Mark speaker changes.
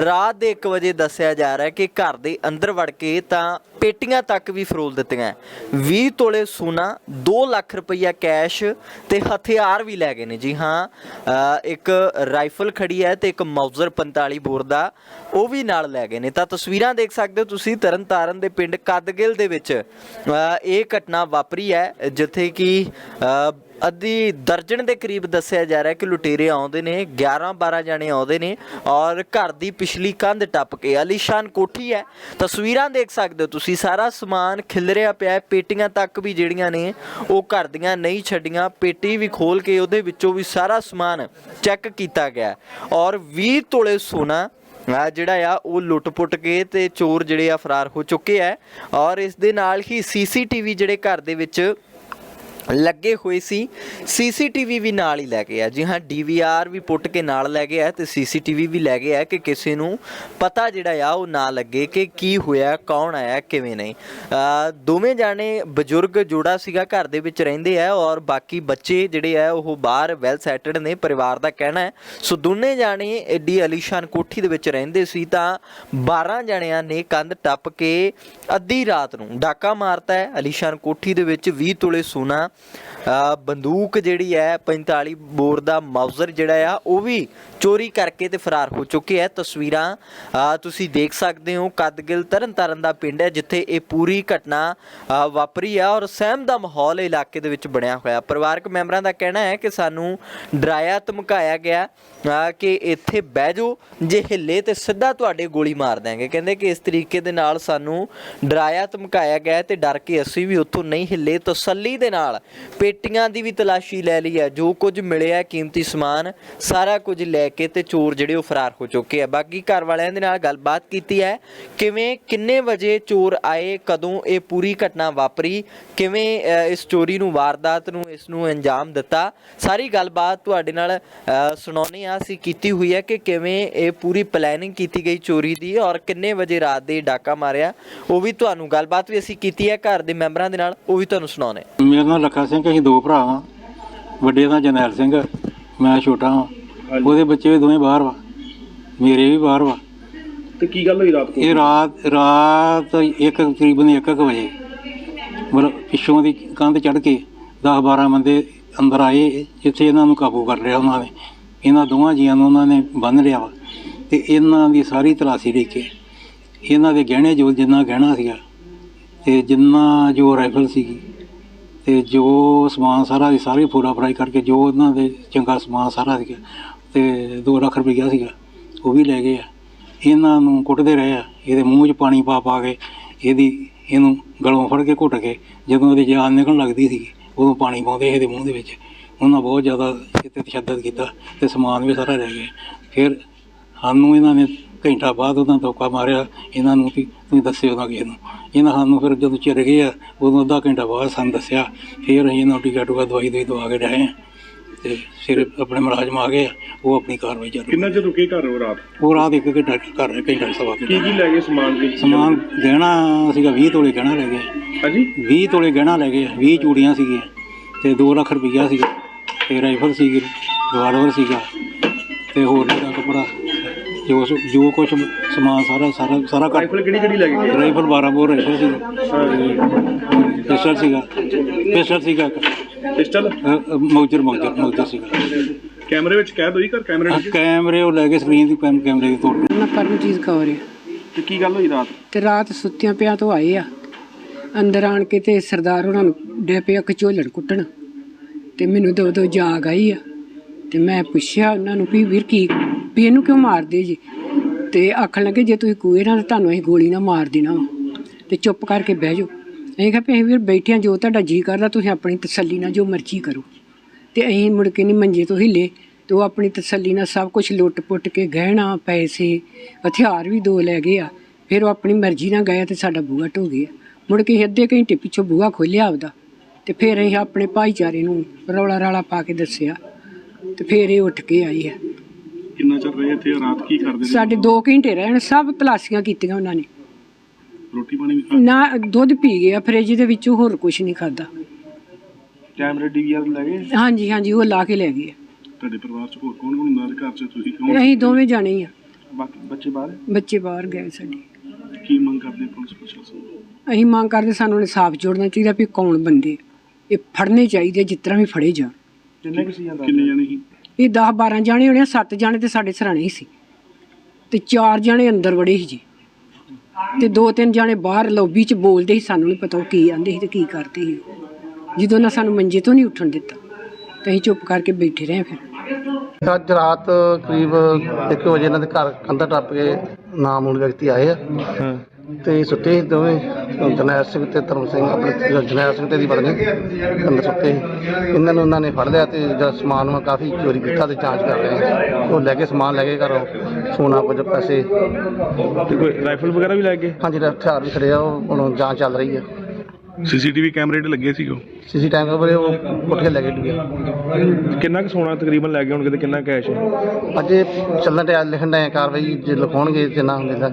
Speaker 1: ਰਾਤ ਦੇ 1 ਵਜੇ ਦੱਸਿਆ ਜਾ ਰਿਹਾ ਕਿ ਘਰ ਦੇ ਅੰਦਰ ਵੜ ਕੇ ਤਾਂ ਪੇਟੀਆਂ ਤੱਕ ਵੀ ਫਰੋਲ ਦਿੱਤੀਆਂ 20 ਤੋਲੇ ਸੋਨਾ 2 ਲੱਖ ਰੁਪਈਆ ਕੈਸ਼ ਤੇ ਹਥਿਆਰ ਵੀ ਲੈ ਗਏ ਨੇ। ਜੀ ਹਾਂ ਇੱਕ ਰਾਈਫਲ ਖੜੀ ਹੈ ਤੇ ਇੱਕ ਮਾਊਜ਼ਰ 45 ਬੋਰ ਦਾ, ਉਹ ਵੀ ਨਾਲ ਲੈ ਗਏ ਨੇ। ਤਾਂ ਤਸਵੀਰਾਂ ਦੇਖ ਸਕਦੇ ਹੋ ਤੁਸੀਂ, ਤਰਨਤਾਰਨ ਦੇ ਪਿੰਡ ਕਦਗਿਲ ਦੇ ਵਿੱਚ ਇਹ ਘਟਨਾ ਵਾਪਰੀ ਹੈ, ਜਿੱਥੇ ਕਿ ਅੱਧੀ ਦਰਜਨ ਦੇ ਕਰੀਬ ਦੱਸਿਆ ਜਾ ਰਿਹਾ ਕਿ ਲੁਟੇਰੇ ਆਉਂਦੇ ਨੇ 11 12 ਜਾਣੇ ਆਉਂਦੇ ਨੇ ਔਰ ਘਰ ਦੀ ਪਿਛਲੀ ਕੰਧ ਟੱਪ ਕੇ। ਆਲੀਸ਼ਾਨ ਕੋਠੀ ਹੈ। ਤਸਵੀਰਾਂ ਦੇਖ ਸਕਦੇ ਹੋ ਤੁਸੀਂ, ਸਾਰਾ ਸਮਾਨ ਖਿਲਰਿਆ ਪਿਆ ਹੈ। ਪੇਟੀਆਂ ਤੱਕ ਵੀ ਜਿਹੜੀਆਂ ਨੇ, ਉਹ ਘਰ ਦੀਆਂ ਨਹੀਂ ਛੱਡੀਆਂ। ਪੇਟੀ ਵੀ ਖੋਲ ਕੇ ਉਹਦੇ ਵਿੱਚੋਂ ਵੀ ਸਾਰਾ ਸਮਾਨ ਚੈੱਕ ਕੀਤਾ ਗਿਆ ਔਰ 20 ਤੋਲੇ ਸੋਨਾ, ਆ ਜਿਹੜਾ ਆ, ਉਹ ਲੁੱਟ-ਪੁੱਟ ਕੇ ਤੇ ਚੋਰ ਜਿਹੜੇ ਆ, ਫਰਾਰ ਹੋ ਚੁੱਕੇ ਆ ਔਰ ਇਸ ਦੇ ਨਾਲ ਹੀ ਸੀਸੀਟੀਵੀ ਜਿਹੜੇ ਘਰ ਦੇ ਵਿੱਚ ਲੱਗੇ ਹੋਏ ਸੀ। ਸੀਸੀਟੀਵੀ ਵੀ ਨਾਲ ਹੀ ਲੈ ਗਏ ਆ। ਜੀ ਹਾਂ ਡੀਵੀਆਰ ਵੀ ਪੁੱਟ ਕੇ ਨਾਲ ਲੈ ਗਏ ਆ ਤੇ ਸੀਸੀਟੀਵੀ ਵੀ ਲੈ ਗਏ ਆ ਕਿ ਕਿਸੇ ਨੂੰ ਪਤਾ ਜਿਹੜਾ ਆ ਉਹ ਨਾ ਲੱਗੇ ਕਿ ਕੀ ਹੋਇਆ, ਕੌਣ ਆਇਆ, ਕਿਵੇਂ ਨਹੀਂ। ਦੋਵੇਂ ਜਾਣੇ ਬਜ਼ੁਰਗ ਜੋੜਾ ਸੀਗਾ, ਘਰ ਦੇ ਵਿੱਚ ਰਹਿੰਦੇ ਆ ਔਰ ਬਾਕੀ ਬੱਚੇ ਜਿਹੜੇ ਆ ਉਹ ਬਾਹਰ ਵੈਲ ਸੈਟਲਡ ਨੇ, ਪਰਿਵਾਰ ਦਾ ਕਹਿਣਾ ਹੈ। ਸੋ ਦੋਨੇ ਜਾਣੇ ਐਡੀ ਅਲੀਸ਼ਾਨ ਕੋਠੀ ਦੇ ਵਿੱਚ ਰਹਿੰਦੇ ਸੀ ਤਾਂ 12 ਜਣਿਆਂ ਨੇ ਕੰਧ ਟੱਪ ਕੇ ਅੱਧੀ ਰਾਤ ਨੂੰ ਡਾਕਾ ਮਾਰਤਾ ਹੈ। ਅਲੀਸ਼ਾਨ ਕੋਠੀ ਦੇ ਵਿੱਚ 20 ਤੋਲੇ ਸੋਨਾ ਬੰਦੂਕ ਜਿਹੜੀ ਹੈ 45 ਬੋਰ ਦਾ ਮਾਊਜ਼ਰ ਜਿਹੜਾ ਆ, ਉਹ ਵੀ ਚੋਰੀ ਕਰਕੇ ਤੇ ਫਰਾਰ ਹੋ ਚੁੱਕੇ ਹੈ ਤਸਵੀਰਾਂ ਤੁਸੀਂ ਦੇਖ ਸਕਦੇ ਹੋ, ਕਦਗਿਲ ਤਰਨਤਾਰਨ ਦਾ ਪਿੰਡ ਹੈ, ਜਿੱਥੇ ਇਹ ਪੂਰੀ ਘਟਨਾ ਵਾਪਰੀ ਆ ਔਰ ਸਹਿਮ ਦਾ ਮਾਹੌਲ ਇਲਾਕੇ ਦੇ ਵਿੱਚ ਬਣਿਆ ਹੋਇਆ। ਪਰਿਵਾਰਕ ਮੈਂਬਰਾਂ ਦਾ ਕਹਿਣਾ ਹੈ ਕਿ ਸਾਨੂੰ ਡਰਾਇਆ, ਧਮਕਾਇਆ ਗਿਆ ਕਿ ਇੱਥੇ ਬਹਿ ਜਾਓ, ਜੇ ਹਿੱਲੇ ਤੇ ਸਿੱਧਾ ਤੁਹਾਡੇ ਗੋਲੀ ਮਾਰ ਦਾਂਗੇ ਕਹਿੰਦੇ ਕਿ ਇਸ ਤਰੀਕੇ ਦੇ ਨਾਲ ਸਾਨੂੰ ਡਰਾਇਆ, ਧਮਕਾਇਆ ਗਿਆ ਤੇ ਡਰ ਕੇ ਅਸੀਂ ਵੀ ਉੱਥੋਂ ਨਹੀਂ ਹਿੱਲੇ। ਤਸੱਲੀ ਦੇ ਨਾਲ ਪੇਟੀਆਂ ਦੀ ਵੀ ਤਲਾਸ਼ੀ ਲੈ ਲਈ ਹੈ। ਜੋ ਕੁਝ ਮਿਲਿਆ ਕੀਮਤੀ ਸਮਾਨ ਸਾਰਾ ਕੁਝ ਲੈ ਕੇ ਤੇ ਚੋਰ ਜਿਹੜੇ ਉਹ ਫਰਾਰ ਹੋ ਚੁੱਕੇ ਆ। ਬਾਕੀ ਘਰ ਵਾਲਿਆਂ ਦੇ ਨਾਲ ਗੱਲਬਾਤ ਕੀਤੀ ਹੈ ਕਿਵੇਂ ਕਿੰਨੇ ਵਜੇ ਚੋਰ ਆਏ ਕਦੋਂ ਇਹ ਪੂਰੀ ਘਟਨਾ ਵਾਪਰੀ ਕਿਵੇਂ ਇਸ ਚੋਰੀ ਨੂੰ ਵਾਰਦਾਤ ਨੂੰ ਇਸ ਨੂੰ ਅੰਜਾਮ ਦਿੱਤਾ। ਸਾਰੀ ਗੱਲਬਾਤ ਤੁਹਾਡੇ ਨਾਲ ਅ, ਸੁਣਾਉਣੀ ਆ ਅਸੀਂ ਕੀਤੀ ਹੋਈ ਹੈ ਕਿ ਕਿਵੇਂ ਇਹ ਪੂਰੀ ਪਲੈਨਿੰਗ ਕੀਤੀ ਗਈ ਚੋਰੀ ਦੀ ਔਰ ਕਿੰਨੇ ਵਜੇ ਰਾਤ ਦੇ ਡਾਕਾ ਮਾਰਿਆ ਉਹ ਵੀ ਤੁਹਾਨੂੰ ਗੱਲਬਾਤ ਵੀ ਅਸੀਂ ਕੀਤੀ ਹੈ। ਘਰ ਦੇ ਮੈਂਬਰਾਂ ਦੇ ਨਾਲ ਉਹ ਵੀ ਤੁਹਾਨੂੰ ਸੁਣਾਉਣੇ
Speaker 2: ਮੇਰਾ ਨਾਮ ਲੱਖਾ ਸਿੰਘ ਅਸੀਂ ਦੋ ਭਰਾ ਵਾਂ। ਵੱਡੇ ਦਾ ਜਰਨੈਲ ਸਿੰਘ ਮੈਂ ਛੋਟਾ ਵਾਂ। ਉਹਦੇ ਬੱਚੇ ਵੀ ਦੋਵੇਂ ਬਾਹਰ ਵਾ। ਮੇਰੇ ਵੀ ਬਾਹਰ ਵਾ।
Speaker 3: ਤੇ ਕੀ ਗੱਲ ਹੋਈ ਰਾਤ ਨੂੰ?
Speaker 2: ਇਹ ਰਾਤ ਰਾਤ ਇੱਕ ਤਕਰੀਬਨ 1 ਵਜੇ। ਮਤਲਬ ਪਿੱਛੋਂ ਦੀ ਕੰਧ ਚੜ ਕੇ 10 12 ਬੰਦੇ ਅੰਦਰ ਆਏ ਜਿੱਥੇ ਇਹਨਾਂ ਨੂੰ ਕਾਬੂ ਕਰ ਲਿਆ ਉਹਨਾਂ ਨੇ। ਇਹਨਾਂ ਦੋਵਾਂ ਜੀਆਂ ਨੂੰ ਉਹਨਾਂ ਨੇ ਬੰਨ ਲਿਆ ਵਾ। ਤੇ ਇਹਨਾਂ ਦੀ ਸਾਰੀ ਤਲਾਸ਼ੀ ਲੈ ਕੇ ਇਹਨਾਂ ਦੇ ਗਹਿਣੇ ਜੋ ਜਿੰਨਾ ਗਹਿਣਾ ਸੀਗਾ ਤੇ ਜਿੰਨਾ ਜੋ ਰਾਈਫਲ ਸੀਗੀ ਤੇ ਜੋ ਸਮਾਨ ਸਾਰਾ ਦੀ ਸਾਰੀ ਫੋੜਾ ਫਰਾਈ ਕਰਕੇ ਜੋ ਉਹਨਾਂ ਦੇ ਚੰਗਾ ਸਮਾਨ ਸਾਰਾ ਸੀਗਾ ਤੇ 2 ਲੱਖ ਰੁਪਈਆ ਸੀਗਾ, ਉਹ ਵੀ ਲੈ ਗਏ ਆ। ਇਹਨਾਂ ਨੂੰ ਕੁੱਟਦੇ ਰਹੇ ਆ, ਇਹਦੇ ਮੂੰਹ 'ਚ ਪਾਣੀ ਪਾ ਪਾ ਕੇ ਇਹਦੀ ਇਹਨੂੰ ਗਲੋਂ ਫੜ ਕੇ ਘੁੱਟ ਕੇ ਜਦੋਂ ਉਹਦੀ ਜਾਨ ਨਿਕਲਣ ਲੱਗਦੀ ਸੀ, ਉਦੋਂ ਪਾਣੀ ਪਾਉਂਦੇ ਇਹਦੇ ਮੂੰਹ ਦੇ ਵਿੱਚ। ਉਹਨਾਂ ਬਹੁਤ ਜ਼ਿਆਦਾ ਇਹ 'ਤੇ ਤਸ਼ੱਦਦ ਕੀਤਾ ਤੇ ਸਮਾਨ ਵੀ ਸਾਰਾ ਲੈ ਗਏ। ਫਿਰ ਸਾਨੂੰ ਇਹਨਾਂ ਨੇ ਘੰਟਾ ਬਾਅਦ ਉਹਨਾਂ ਧੋਖਾ ਮਾਰਿਆ ਇਹਨਾਂ ਨੂੰ ਵੀ ਤੁਸੀਂ ਦੱਸਿਓ ਨਾ ਕਿਸੇ ਨੂੰ। ਇਹਨਾਂ ਸਾਨੂੰ ਫਿਰ ਜਦੋਂ ਚਿਰ ਗਏ ਆ ਉਦੋਂ ਅੱਧਾ ਘੰਟਾ ਬਾਅਦ ਸਾਨੂੰ ਦੱਸਿਆ ਫਿਰ ਅਸੀਂ ਇਹਨਾਂ ਟੀਕਾ ਟੂਕਾ ਦਵਾਈ ਦਵਾਈ ਦਵਾ ਕੇ ਡਾਏ ਆ। ਤੇ ਫਿਰ ਆਪਣੇ ਮੁਲਾਜ਼ਮ ਆ ਗਏ ਆ, ਉਹ ਆਪਣੀ ਕਾਰਵਾਈ ਚੱਲ
Speaker 3: ਕਿੰਨਾ ਚਿਰ ਰੁਕੇ ਘਰ ਉਹ ਰਾਤ?
Speaker 2: ਉਹ ਰਾਤ ਇੱਕ ਘੰਟਾ ਕਰ ਰਹੇ ਘੰਟਾ ਸਵਾ
Speaker 3: ਕੀ
Speaker 2: ਘੰਟਾ।
Speaker 3: ਕੀ ਲੈ ਗਏ ਸਮਾਨ ਕੀ
Speaker 2: ਸਮਾਨ ਗਹਿਣਾ ਸੀਗਾ 20 ਤੋਲੇ ਗਹਿਣਾ ਲੈ ਗਏ।
Speaker 3: ਹਾਂਜੀ?
Speaker 2: 20 ਤੋਲੇ ਗਹਿਣਾ ਲੈ ਗਏ 20 ਚੂੜੀਆਂ ਸੀਗੀਆਂ ਤੇ 2 ਲੱਖ ਰੁਪਈਆ ਸੀਗਾ। ਤੇ ਰਾਈਫਲ ਸੀਗੀ ਰਿਵਾਲਵਰ ਸੀਗਾ ਤੇ ਹੋਰ ਜਿਹੜਾ ਕਪੜਾ। ਜੋ ਸ- ਜੋ ਕੁਛ ਸਮਾਨ ਸਾਰਾ ਸਾਰਾ ਸਾਰਾ ਕੱਟ
Speaker 3: ਰਾਈਫਲ ਕਿਹੜੀ ਕਿਹੜੀ ਲੈ ਕੇ ਗਏ?
Speaker 2: ਰਾਈਫਲ 12 ਬੋਰ ਰਾਈਫਲ ਸੀਗਾ ਪਿਸਟਲ ਸੀਗਾ। ਪਿਸਟਲ ਸੀਗਾ
Speaker 3: ਪਿਸਟਲ?
Speaker 2: ਮੌਜਰ ਮੌਜਰ ਮੌਜਰ ਸੀਗਾ।
Speaker 3: ਕੈਮਰੇ ਵਿੱਚ ਕੈਦ ਹੋਈ ਘਰ? ਕੈਮਰੇ
Speaker 2: ਆਹ
Speaker 3: ਵਿੱਚ?
Speaker 2: ਕੈਮਰੇ ਉਹ ਲੈ ਕੇ ਸਕਰੀਨ ਦੀ ਕੈਮ- ਕੈਮਰੇ ਦੀ ਤੋੜ
Speaker 4: ਮੈਂ ਪਰਮਜੀਤ ਕੌਰ ਆ
Speaker 3: ਤੇ ਕੀ ਗੱਲ ਹੋਈ ਰਾਤ?
Speaker 4: ਤੇ ਰਾਤ ਸੁੱਤਿਆਂ ਪਿਆਂ ਤੋਂ ਆਏ ਆ। ਅੰਦਰ ਆਣ ਕੇ ਤੇ ਸਰਦਾਰ ਉਹਨਾਂ ਨੂੰ ਡੇ ਪਿਆ ਕਚੋਲਣ ਕੁੱਟਣ। ਤੇ ਮੈਨੂੰ ਦੋ ਦੋ ਜਾਗ ਆਈ ਆ। ਤੇ ਮੈਂ ਪੁੱਛਿਆ ਉਹਨਾਂ ਨੂੰ ਵੀ ਵੀਰ ਕੀ ਵੀ ਇਹਨੂੰ ਕਿਉਂ ਮਾਰਦੇ ਜੀ? ਤੇ ਆਖਣ ਲੱਗੇ, ਜੇ ਤੁਸੀਂ ਕੂਏ ਨਾਲ, ਤਾਂ ਤੁਹਾਨੂੰ ਅਸੀਂ ਗੋਲੀ ਨਾਲ ਮਾਰ ਦੇਣਾ ਵਾ। ਤੇ ਚੁੱਪ ਕਰਕੇ ਬਹਿ ਜਾਓ। ਅਸੀਂ ਕਿਹਾ ਵੀ ਅਸੀਂ ਵੀਰ ਹਾਂ ਜੋ ਤੁਹਾਡਾ ਜੀ ਕਰਦਾ, ਤੁਸੀਂ ਆਪਣੀ ਤਸੱਲੀ ਨਾਲ ਜੋ ਮਰਜ਼ੀ ਕਰੋ। ਤੇ ਅਸੀਂ ਮੁੜ ਕੇ ਨਹੀਂ ਮੰਜੇ ਤੋਂ ਹਿੱਲੇ। ਤੇ ਉਹ ਆਪਣੀ ਤਸੱਲੀ ਨਾਲ ਸਭ ਕੁਝ ਲੁੱਟ ਪੁੱਟ ਕੇ ਗਹਿਣਾ, ਪੈਸੇ, ਹਥਿਆਰ ਵੀ ਦੋ ਲੈ ਗਏ ਆ। ਫਿਰ ਉਹ ਆਪਣੀ ਮਰਜ਼ੀ ਨਾਲ ਗਏ ਤੇ ਸਾਡਾ ਬੂਹਾ ਢੋ ਗਿਆ। ਮੁੜ ਕੇ ਅੱਧੇ ਘੰਟੇ ਪਿੱਛੋਂ ਬੂਹਾ ਖੋਲ੍ਹਿਆ ਆਪਦਾ। ਤੇ ਫਿਰ ਅਸੀਂ ਆਪਣੇ ਭਾਈਚਾਰੇ ਨੂੰ ਰੌਲਾ ਰਾਲਾ ਪਾ ਕੇ ਦੱਸਿਆ। ਤੇ ਫਿਰ ਇਹ ਉੱਠ ਕੇ ਆਈ ਹੈ।
Speaker 3: ਕਿੰਨਾ ਚਿਰ ਰਹੇ ਇੱਥੇ? ਰਾਤ ਕੀ ਕਰਦੇ ਰਹੇ?
Speaker 4: ਸਾਡੇ 2 ਘੰਟੇ ਰਹਿਣ ਸਭ ਤਲਾਸ਼ੀਆਂ ਕੀਤੀਆਂ ਉਹਨਾਂ ਨੇ।
Speaker 3: ਰੋਟੀ ਪਾਣੀ ਵੀ ਖਾ
Speaker 4: ਨਾ ਦੁੱਧ ਪੀ ਗਿਆ ਫ੍ਰਿਜ ਦੇ ਵਿੱਚੋਂ ਹੋਰ ਕੁਝ ਨਹੀਂ ਖਾਦਾ
Speaker 3: ਕੈਮਰੇ ਡੀਵੀਆਰ ਲੈ ਗਏ?
Speaker 4: ਹਾਂਜੀ ਹਾਂਜੀ ਉਹ ਲਾ ਕੇ ਲੈ ਗਏ।
Speaker 3: ਤੁਹਾਡੇ ਪਰਿਵਾਰ ਚ ਹੋਰ ਕੌਣ ਕੌਣ ਹੁੰਦਾ? ਘਰ ਚ ਤੁਸੀਂ ਕੌਣ
Speaker 4: ਅਸੀਂ ਦੋਵੇਂ ਜਾਣੇ ਹੀ ਆ।
Speaker 3: ਬਾਕੀ ਬੱਚੇ ਬਾਹਰ? ਹੈ?
Speaker 4: ਬੱਚੇ ਬਾਹਰ ਗਏ ਸਾਡੇ।
Speaker 3: ਕੀ ਮੰਗ ਕਰਦੇ ਪੁਲਿਸ ਪ੍ਰਸ਼ਾਸਨ ਤੋਂ?
Speaker 4: ਅਸੀਂ ਮੰਗ ਕਰਦੇ ਸਾਨੂੰ ਇਨਸਾਫ ਜੋੜਨਾ ਚਾਹੀਦਾ ਵੀ ਕੌਣ ਬੰਦੇ ਇਹ ਫੜਨੇ ਚਾਹੀਦੇ ਜਿਸ ਤਰ੍ਹਾਂ ਵੀ ਫੜੇ ਜਾਣ।
Speaker 3: ਕਿੰਨੇ ਕੁ ਸੀ ਕਿੰਨੇ ਜਣੇ ਸੀ?
Speaker 4: ਇਹ 10 12 ਜਾਣੇ ਹੋਣੇ 7 ਜਾਣੇ ਤੇ ਸਾਡੇ ਸਰਾਣੇ ਹੀ ਸੀ। ਤੇ 4 ਜਾਣੇ ਅੰਦਰ ਵੜੇ ਸੀ ਜੀ। ਤੇ ਦੋ ਤਿੰਨ ਜਾਣੇ ਬਾਹਰ ਲੌਬੀ 'ਚ ਬੋਲਦੇ ਸੀ ਸਾਨੂੰ ਨਹੀਂ ਪਤਾ ਉਹ ਕੀ ਆਂਦੇ ਸੀ ਤੇ ਕੀ ਕਰਦੇ ਸੀ। ਜਦੋਂ ਨਾ ਸਾਨੂੰ ਮੰਜੇ ਤੋਂ ਨਹੀਂ ਉੱਠਣ ਦਿੱਤਾ ਤੇ ਅਸੀਂ ਚੁੱਪ ਕਰਕੇ ਬੈਠੇ ਰਹੇ ਫਿਰ।
Speaker 5: ਅੱਜ ਰਾਤ ਕਰੀਬ 1 ਵਜੇ ਇਹਨਾਂ ਦੇ ਘਰ ਕੰਧਾ ਟੱਪ ਕੇ ਨਾਮੂਲ ਵਿਅਕਤੀ ਆਏ ਆ। ਤੇ ਸੁੱਤੇ ਸੀ ਦੋਵੇਂ। ਜਰਨੈਲ ਸਿੰਘ ਤੇ ਧਰਮ ਸਿੰਘ ਆਪਣੇ ਜਰਨੈਲ ਸਿੰਘ ਤੇ ਦੀ ਪਤਨੀ ਅੰਦਰ ਸੁੱਤੇ। ਇਹਨਾਂ ਨੂੰ ਉਹਨਾਂ ਨੇ ਫੜ ਲਿਆ ਤੇ ਜਦ ਸਮਾਨ ਵਾ ਕਾਫੀ ਚੋਰੀ ਕੀਤਾ ਤੇ ਜਾਂਚ ਕਰ ਰਹੇ ਆ ਉਹ ਲੈ ਕੇ ਸਮਾਨ ਲੈ ਕੇ ਘਰੋਂ ਸੋਨਾ ਕੁਝ ਪੈਸੇ।
Speaker 6: ਤੇ ਕੋਈ ਰਾਈਫਲ ਵਗੈਰਾ ਵੀ ਲੈ ਗਏ?
Speaker 5: ਹਾਂਜੀ ਹਥਿਆਰ ਵੀ ਖੜੇ ਆ ਉਹ ਹੁਣ ਜਾਂਚ ਚੱਲ ਰਹੀ ਆ।
Speaker 6: ਸੀਸੀਟੀਵੀ ਕੈਮਰੇ ਤੇ ਲੱਗੇ ਸੀ ਉਹ?
Speaker 5: ਸੀਸੀ ਟਾਈਮ ਉੱਪਰ ਉਹ ਉੱਠ ਕੇ ਲੈ ਕੇ
Speaker 6: ਕਿੰਨਾ ਕੁ ਸੋਨਾ ਤਕਰੀਬਨ ਲੈ ਗਏ ਹੋਣਗੇ ਤੇ ਕਿੰਨਾ ਕੈਸ਼ ਹੈ?
Speaker 5: ਅੱਜ ਚੱਲਣ ਡਿਆ ਲਿਖਣ ਡਿਆ ਕਾਰਵਾਈ ਜੇ ਲਿਖਾਉਣਗੇ ਤੇ ਨਾ ਹੁੰਦੇ ਤਾਂ